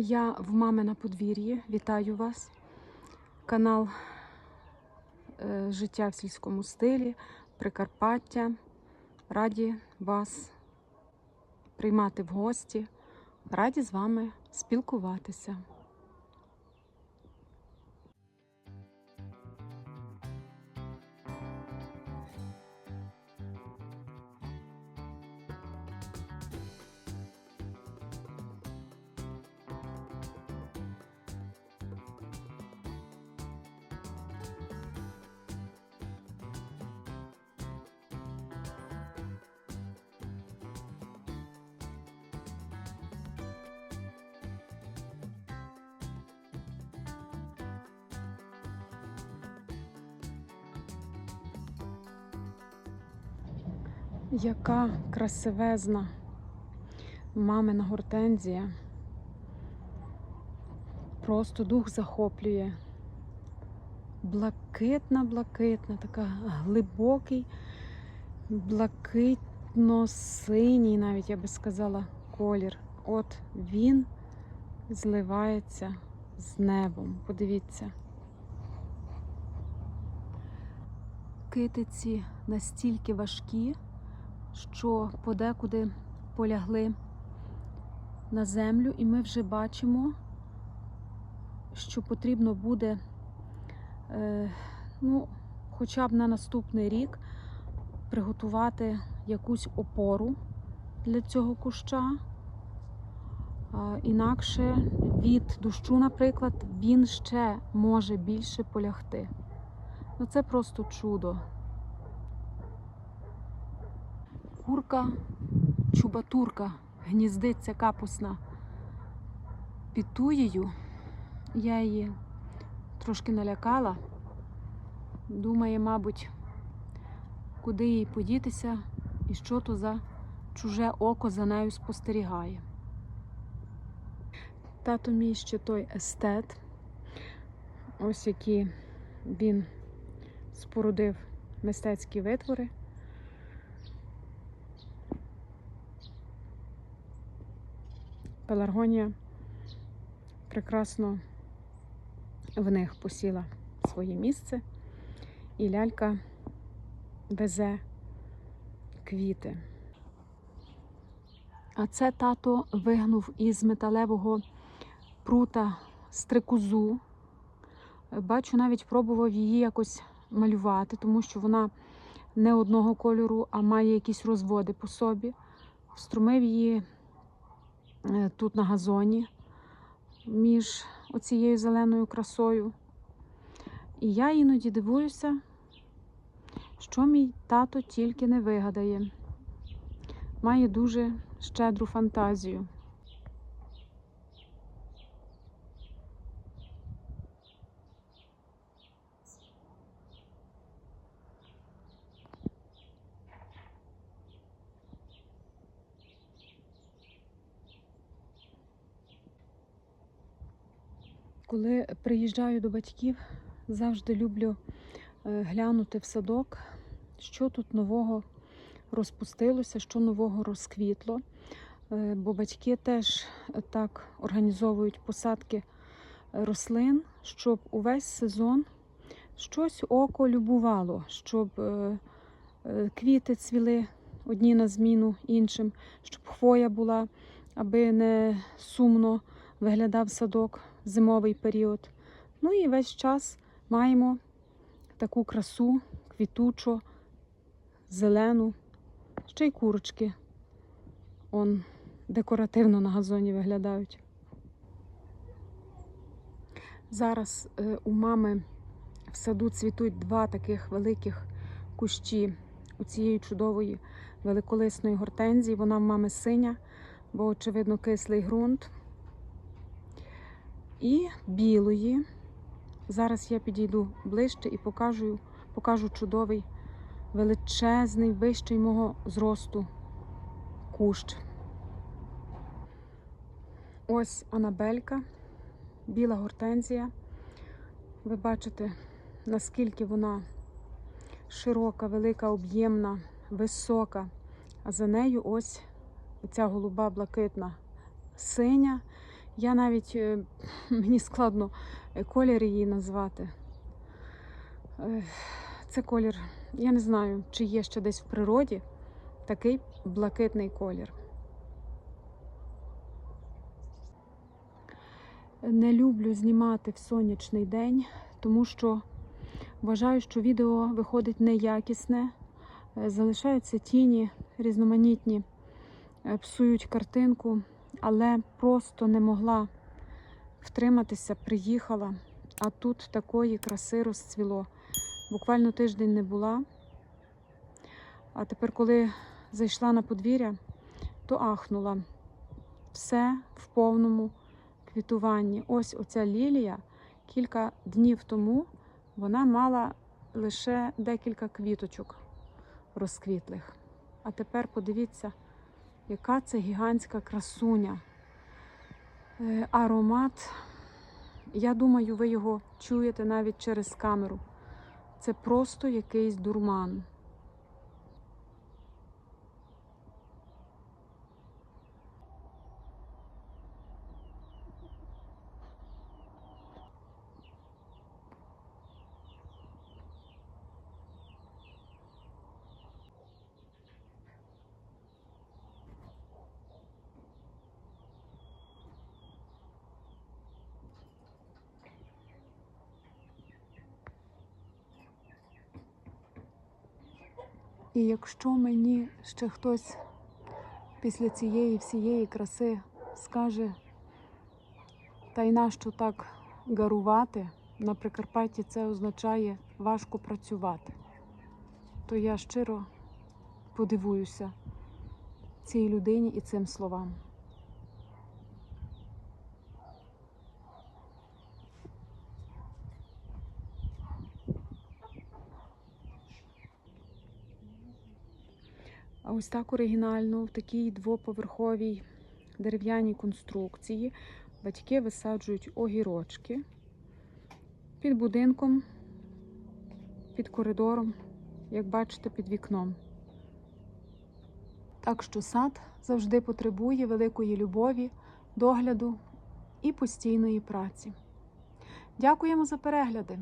Я в мами на подвір'ї. Вітаю вас. Канал е, Життя в сільському стилі, Прикарпаття. Раді вас приймати в гості. Раді з вами спілкуватися. Яка красивезна мамина гортензія. Просто дух захоплює. Блакитна, блакитна, така глибокий, блакитно-синій, навіть я би сказала, колір. От він зливається з небом. Подивіться. Китиці настільки важкі, що подекуди полягли на землю, і ми вже бачимо, що потрібно буде, е, ну, хоча б на наступний рік приготувати якусь опору для цього куща. Інакше від дощу, наприклад, він ще може більше полягти. Ну це просто чудо. Курка, чубатурка, гніздиця капусна під туєю. Я її трошки налякала. Думає, мабуть, куди їй подітися і що то за чуже око за нею спостерігає. Тато мій ще той естет. Ось які він спорудив мистецькі витвори. Пеларгонія прекрасно в них посіла своє місце, і лялька везе квіти. А це тато вигнув із металевого прута стрикозу. Бачу, навіть пробував її якось малювати, тому що вона не одного кольору, а має якісь розводи по собі. Струмив її тут на газоні між оцією зеленою красою. І я іноді дивуюся, що мій тато тільки не вигадає. Має дуже щедру фантазію. Коли приїжджаю до батьків, завжди люблю е, глянути в садок, що тут нового розпустилося, що нового розквітло. Е, Бо батьки теж так організовують посадки рослин, щоб увесь сезон щось око любувало, щоб е, е, квіти цвіли одні на зміну іншим, щоб хвоя була, аби не сумно виглядав садок зимовий період. Ну і весь час маємо таку красу, квітучу, зелену, ще й курочки. Он декоративно на газоні виглядають. Зараз е, у мами в саду цвітуть два таких великих кущі у цієї чудової великолисної гортензії. Вона в мами синя, бо, очевидно, кислий ґрунт. І білої. Зараз я підійду ближче і покажу, покажу чудовий, величезний, вищий мого зросту кущ. Ось Анабелька, біла гортензія. Ви бачите, наскільки вона широка, велика, об'ємна, висока. А за нею ось ця голуба блакитна синя, Я навіть е, мені складно е, колір її назвати. Е, Це колір, я не знаю, чи є ще десь в природі такий блакитний колір. Не люблю знімати в сонячний день, тому що вважаю, що відео виходить неякісне, залишаються тіні різноманітні, псують картинку, але просто не могла втриматися, приїхала, а тут такої краси розцвіло. Буквально тиждень не була. А тепер, коли зайшла на подвір'я, то ахнула. Все в повному квітуванні. Ось оця лілія кілька днів тому вона мала лише декілька квіточок розквітлих. А тепер подивіться, яка це гігантська красуня. Е, Аромат. Я думаю, ви його чуєте навіть через камеру. Це просто якийсь дурман. І якщо мені ще хтось після цієї всієї краси скаже, та й нащо так гарувати, на Прикарпатті це означає важко працювати, то я щиро подивуюся цій людині і цим словам. А ось так оригінально в такій двоповерховій дерев'яній конструкції батьки висаджують огірочки під будинком, під коридором, як бачите, під вікном. Так що сад завжди потребує великої любові, догляду і постійної праці. Дякуємо за перегляди!